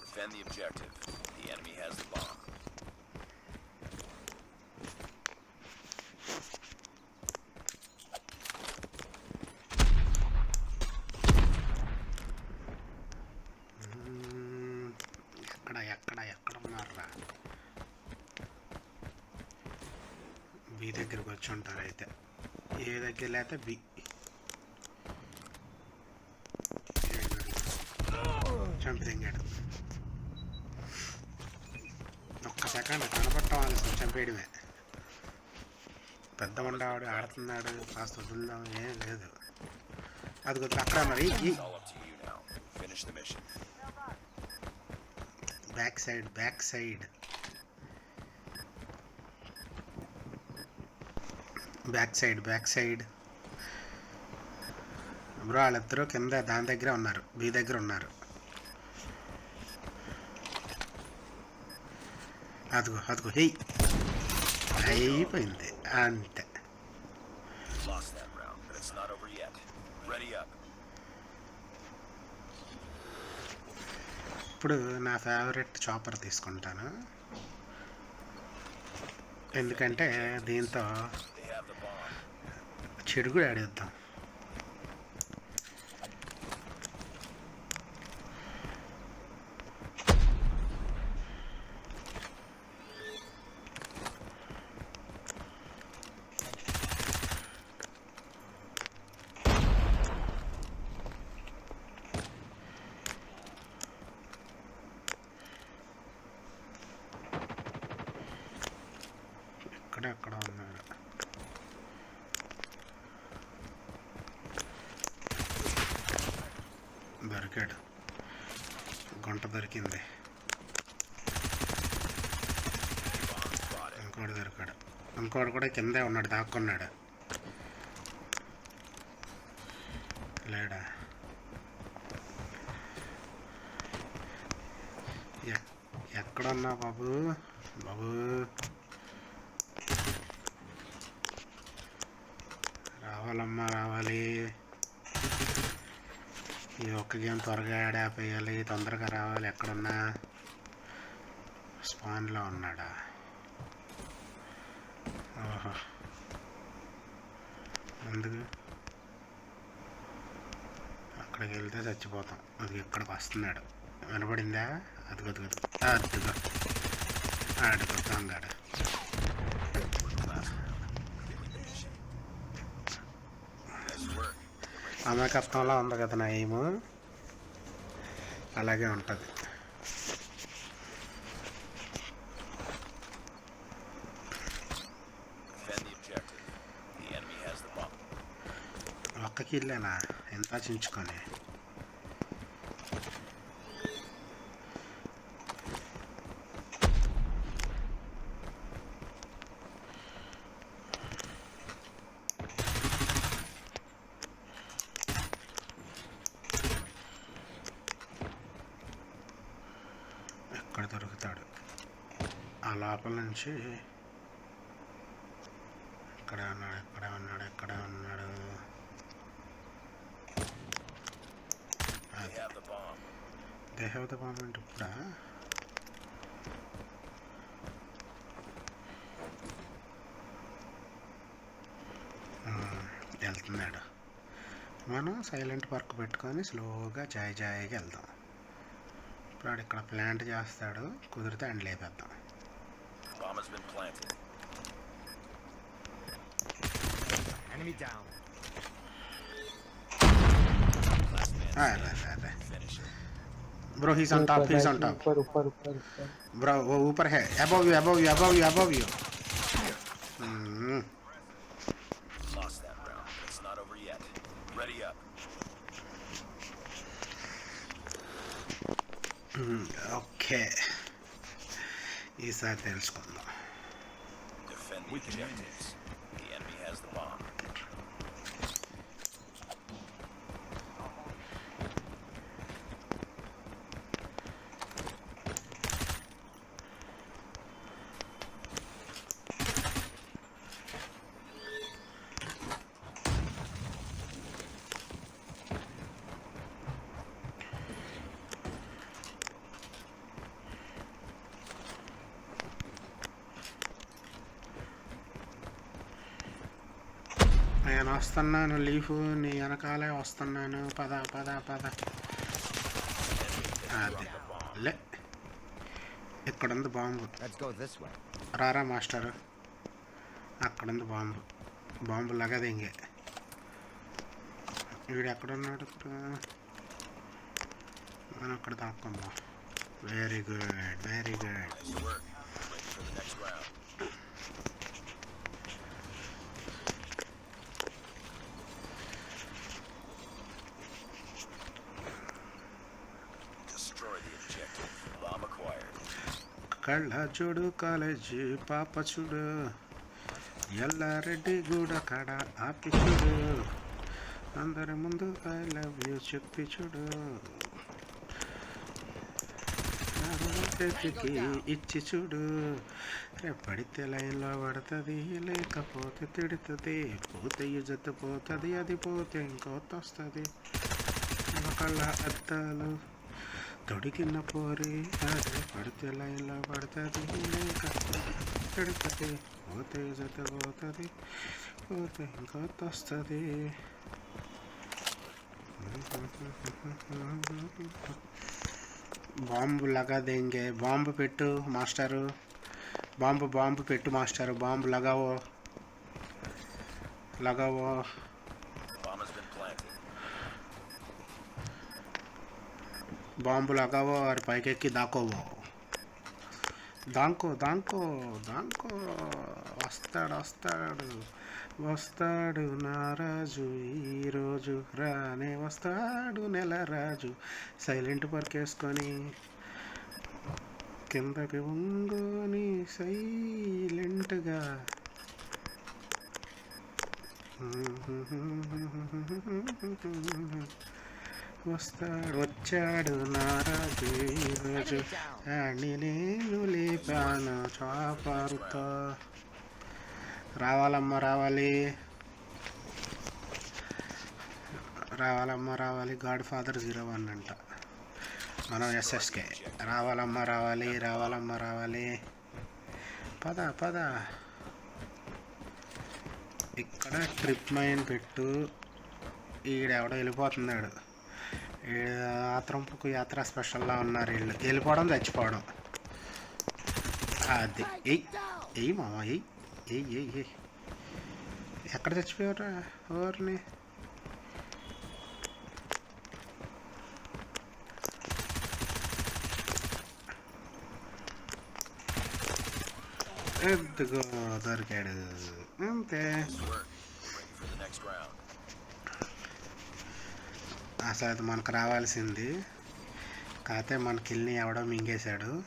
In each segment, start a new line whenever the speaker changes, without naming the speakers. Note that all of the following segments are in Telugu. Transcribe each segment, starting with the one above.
Defend the objective.
ఎక్కడ ఎక్కడ ఎక్కడ ఉన్నారా బి వచ్చి ఉంటారు అయితే ఏ దగ్గర లేకపోతే బి చంపిదింగాడు ఒక్క సెకండ్ కనపడటం ఆలస్యం చంపేయడమే పెద్ద ఉండవాడు ఆడుతున్నాడు కాస్త వదులుదాం ఏం లేదు. అది కొద్దిగా అక్కడ మరి back side back side. Back side back side. Bro వాళ్ళిద్దరూ కింద దాని దగ్గర ఉన్నారు బీ దగ్గర ఉన్నారు. అదిగో అదిగో హే అయిపోయింది. అంతే. ఇప్పుడు నా ఫేవరెట్ చాపర్ తీసుకుంటాను. ఎందుకంటే దీంతో చెడు చెడుగుడు ఆడేద్దాం గుంట దొరికింది. ఇంకోటి దొరికాడు. ఇంకోటి కూడా కిందే ఉన్నాడు దాక్కున్నాడు. లేడా? ఎక్కడున్నా బాబు? బాబు రావాలమ్మా రావాలి ఈ ఒక్క గేమ్ త్వరగా ఆడాపేయాలి తొందరగా రావాలి. ఎక్కడున్నా స్పాన్లో ఉన్నాడా? ఓహో. ఎందుకు అక్కడికి వెళ్తే చచ్చిపోతాం. అది ఇక్కడికి వస్తున్నాడు? వినపడిందా? అది అదిగో. అదిగో. ఆడుకో దొంగాడు.
అమ్మే
కష్టంలో ఉంది కదా నా ఏము అలాగే ఉంటుంది. ఒక్కకి వెళ్ళానా ఎంత చించుకొని లోపల నుంచి ఇక్కడే ఉన్నాడు? ఇక్కడే ఉన్నాడు? ఇక్కడే ఉన్నాడు. దేహవత బాగుంటే ఇప్పుడా? ఉమ్, వెళ్తున్నాడు. మనం సైలెంట్ వర్క్ పెట్టుకొని స్లోగా జాయ్ జాయిగా వెళ్దాం. ఇప్పుడు ఇక్కడ ప్లాంట్ చేస్తాడు. కుదిరితే అండ్ లేపేద్దాం.
has been planted.
Enemy down.
Alright,
Bro, he's on top, he's on top. Bro, वो ऊपर है. Above you, above you, above you, above you. Mm.
Lost that round. It's not over yet. Ready up.
Mm, okay. Isso
é até escondo. We can win this. The enemy has the bomb.
నేను వస్తున్నాను లీఫ్ నీ వెనకాలే వస్తున్నాను. పద పద పద. అది. లే. ఇక్కడ ఉంది బాంబు. రారా మాస్టర్. అక్కడ ఉంది బాంబు. బాంబు లగది ఇంకే. వీడు ఎక్కడ ఉన్నాడు ఇప్పుడు మనం అక్కడ దాక్కుందాం వెరీ గుడ్ వెరీ గుడ్ కళ్ళ చూడు కాలేజీ పాప చూడు ఎల్లారెడ్డి గూడ కాడ ఆపి చూడు అందరి ముందు ఐ లవ్ యూ చెప్పి చూడు చేతికి ఇచ్చి చూడు రేపు పడితే లైన్లో పడుతుంది లేకపోతే తిడుతుంది. పోతే ఇజ్జత్ పోతుంది అది పోతే ఇంకోత వస్తుంది కళ్ళ అద్దాలు తొడిగిన పోరి అదే పడితే లైన్లో పడుతుంది లేక పెడుతుంది పోతే జత పోతుంది పోతే ఇంకొత్త వస్తుంది బాంబు లగా దెంగే బాంబు పెట్టు మాస్టరు బాంబు బాంబు పెట్టు మాస్టరు బాంబు లగావో లగావో బాంబు లగావో వారి పైకెక్కి దాకోవో దాంకో దాంకో దాంకో. వస్తాడు వస్తాడు వస్తాడు నారాజు. ఈరోజు రానే వస్తాడు నెల రాజు. సైలెంట్ పర్కేసుకొని కిందకి వంగుని సైలెంట్గా. వస్తాడు వచ్చాడు నారాజు ఈరోజు అని నేను లేపాను చాపారుతో. రావాలమ్మ రావాలి. రావాలమ్మ రావాలి. గాడ్ ఫాదర్ జీరో వన్ అంట. మనం ఎస్ఎస్కే. రావాలమ్మ రావాలి. రావాలమ్మ రావాలి. పద పద. ఇక్కడ ట్రిప్ మైన్ పెట్టు. ఈడెవడో వెళ్ళిపోతున్నాడు. ఆత్రంపుకు యాత్ర స్పెషల్లా ఉన్నారు వీళ్ళు వెళ్ళిపోవడం చచ్చిపోవడం. అది. ఎయ్ ఎయ్ మామ ఎయ్ ఎయ్ ఎయ్ ఎయ్ ఎక్కడ చచ్చిపోయారా ఎవరిని? ఎందుకో దొరికాడు. అంతే. అసలు అది మనకు రావాల్సింది. కాకపోతే మన కిల్ని ఎవడో మింగేశాడు.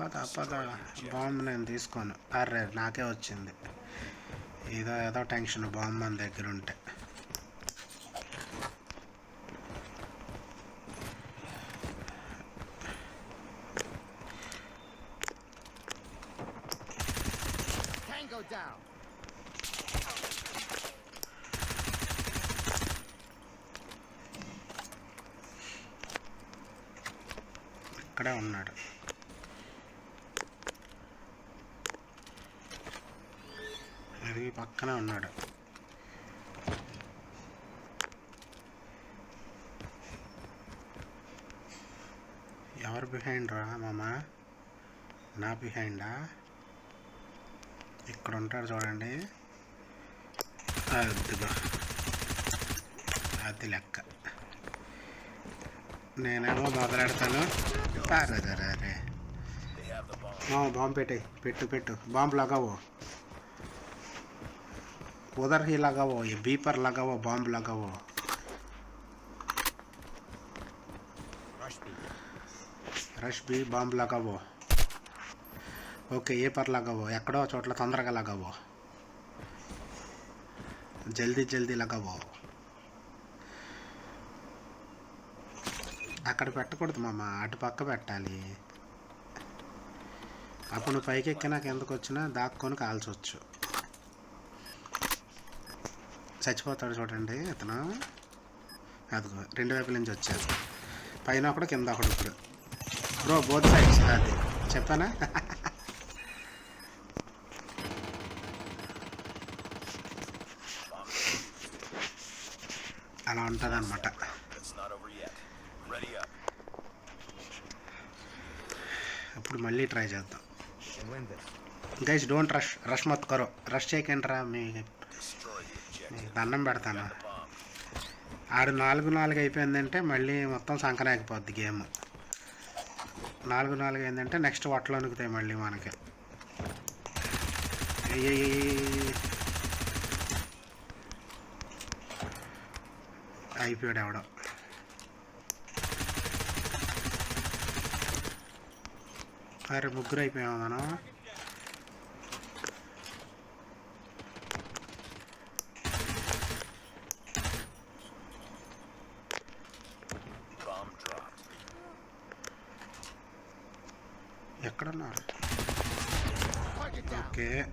పద పద. బాంబు నేను తీసుకోను. అర్రే నాకే వచ్చింది. ఏదో ఏదో టెన్షన్ బాంబు మన దగ్గర ఉంటే. అక్కడే ఉన్నాడు. అది పక్కనే ఉన్నాడు. ఎవరు బిహైండ్ రా మామ? నా బిహైండా ఇక్కడ ఉంటాడు చూడండి. అదిగో. అది లెక్క. నేనేమో మొదలెడతాను. అరే అరే అరే
They have the bomb.
మా బాంబు పెట్టే పెట్టు పెట్టు బాంబు लगाओ उधर ही लगाओ ये बी पर लगाओ बॉम्ब लगाओ
Rush B.
Rush B bomb लगाओ ఓకే ఏ పర్ लगाओ ఎక్కడో చోట్ల తొందరగా लगाओ జల్దీ జల్దీ लगाओ అక్కడ పెట్టకూడదు మామ అటు పక్క పెట్టాలి. అప్పుడు నువ్వు పైకి ఎక్కి నాకు ఎందుకు వచ్చినా దాక్కొని కాల్చవచ్చు చచ్చిపోతాడు చూడండి ఇతను. అదిగో రెండు వైపుల నుంచి వచ్చేది పైన ఒకడు కింద ఒకడు ఇప్పుడు. బ్రో బోత్ సైడ్స్ అది. చెప్పానా?
అలా ఉంటుంది
ఇప్పుడు మళ్ళీ ట్రై చేద్దాం. గైస్ డోంట్ రష్ రష్ మత్ కరో. రష్ చేయకండి రా మీ దండం పెడతాను. ఆడు నాలుగు నాలుగు అయిపోయిందంటే మళ్ళీ మొత్తం సంకనాగిపోద్ది గేమ్. నాలుగు నాలుగు అయిందంటే నెక్స్ట్ వట్టలు వణుకుతాయి మళ్ళీ మనకి. అయిపోయాడు ఎవడో అరే ముగ్గురు అయిపోయాము మనం. ఎక్కడున్నారు. ఓకే.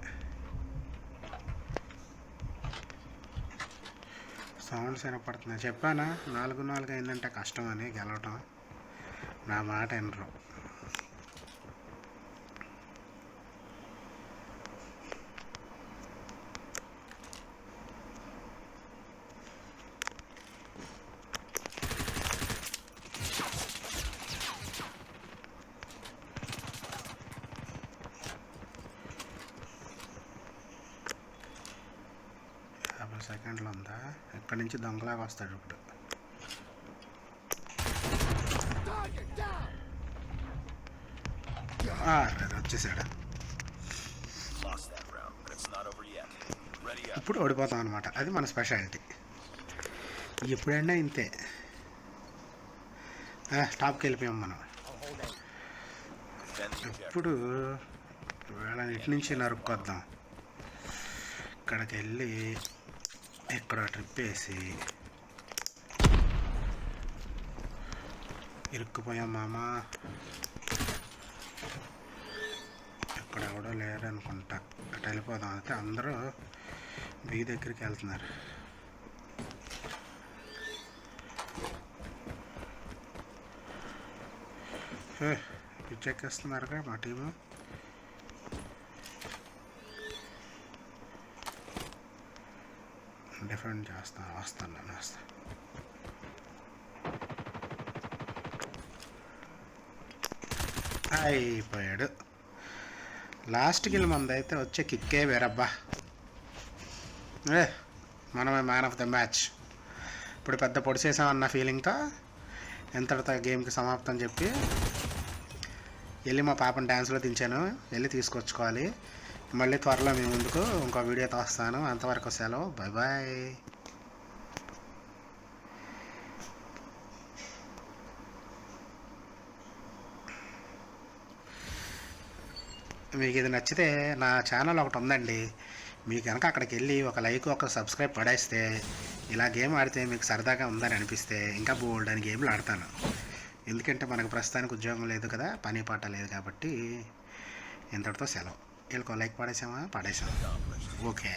సౌండ్స్ వినపడుతున్నాయి. చెప్పానా? నాలుగు నాలుగు అయిందంటే కష్టం అని గెలవటం. నా మాట వినరు. ఇక్కడి నుంచి దొంగలాగా వస్తాడు ఇప్పుడు. వచ్చేసాడు. ఇప్పుడు ఓడిపోతాం అనమాట అది మన స్పెషాలిటీ. ఎప్పుడైనా ఇంతే. టాప్కి వెళ్ళిపోయాం మనం. ఇప్పుడు వేళ ఇటు నుంచి నరుక్కొద్దాం? ఇక్కడికి వెళ్ళి ఇక్కడ ట్రిప్ వేసి ఇరుక్కుపోయాం మామ ఇక్కడ ఎవడో లేరు అనుకుంటా అటు వెళ్ళిపోదాం అయితే అందరూ బీ దగ్గరికి వెళ్తున్నారు పిచ్చెక్కేస్తున్నారుగా మా టీము డిఫెండ్ చేస్తాను వస్తాను నేను వస్తాను అయిపోయాడు. లాస్ట్ గిల్ మంది అయితే వచ్చే కిక్కే వేరబ్బా. ఏ మనమే మ్యాన్ ఆఫ్ ద మ్యాచ్ ఇప్పుడు పెద్ద పొడిచేసామన్న ఫీలింగ్తో ఎంతటితో గేమ్కి సమాప్తం చెప్పి వెళ్ళి మా పాపని డ్యాన్స్లో దించాను. వెళ్ళి తీసుకొచ్చుకోవాలి. మళ్ళీ త్వరలో మీ ముందుకు ఇంకో వీడియోతో వస్తాను అంతవరకు సెలవు. బాయ్ బాయ్ మీకు ఇది నచ్చితే నా ఛానల్ ఒకటి ఉందండి. మీకు కనుక అక్కడికి వెళ్ళి ఒక లైక్ ఒక సబ్స్క్రైబ్ పడేస్తే ఇలా గేమ్ ఆడితే మీకు సరదాగా ఉందని అనిపిస్తే ఇంకా బోల్డ్ అని గేమ్లు ఆడతాను. ఎందుకంటే మనకు ప్రస్తుతానికి ఉద్యోగం లేదు కదా పని పాట లేదు కాబట్టి ఇంతటితో సెలవు. వీళ్ళకో లైక్ పడేసామా పడేసాం ఓకే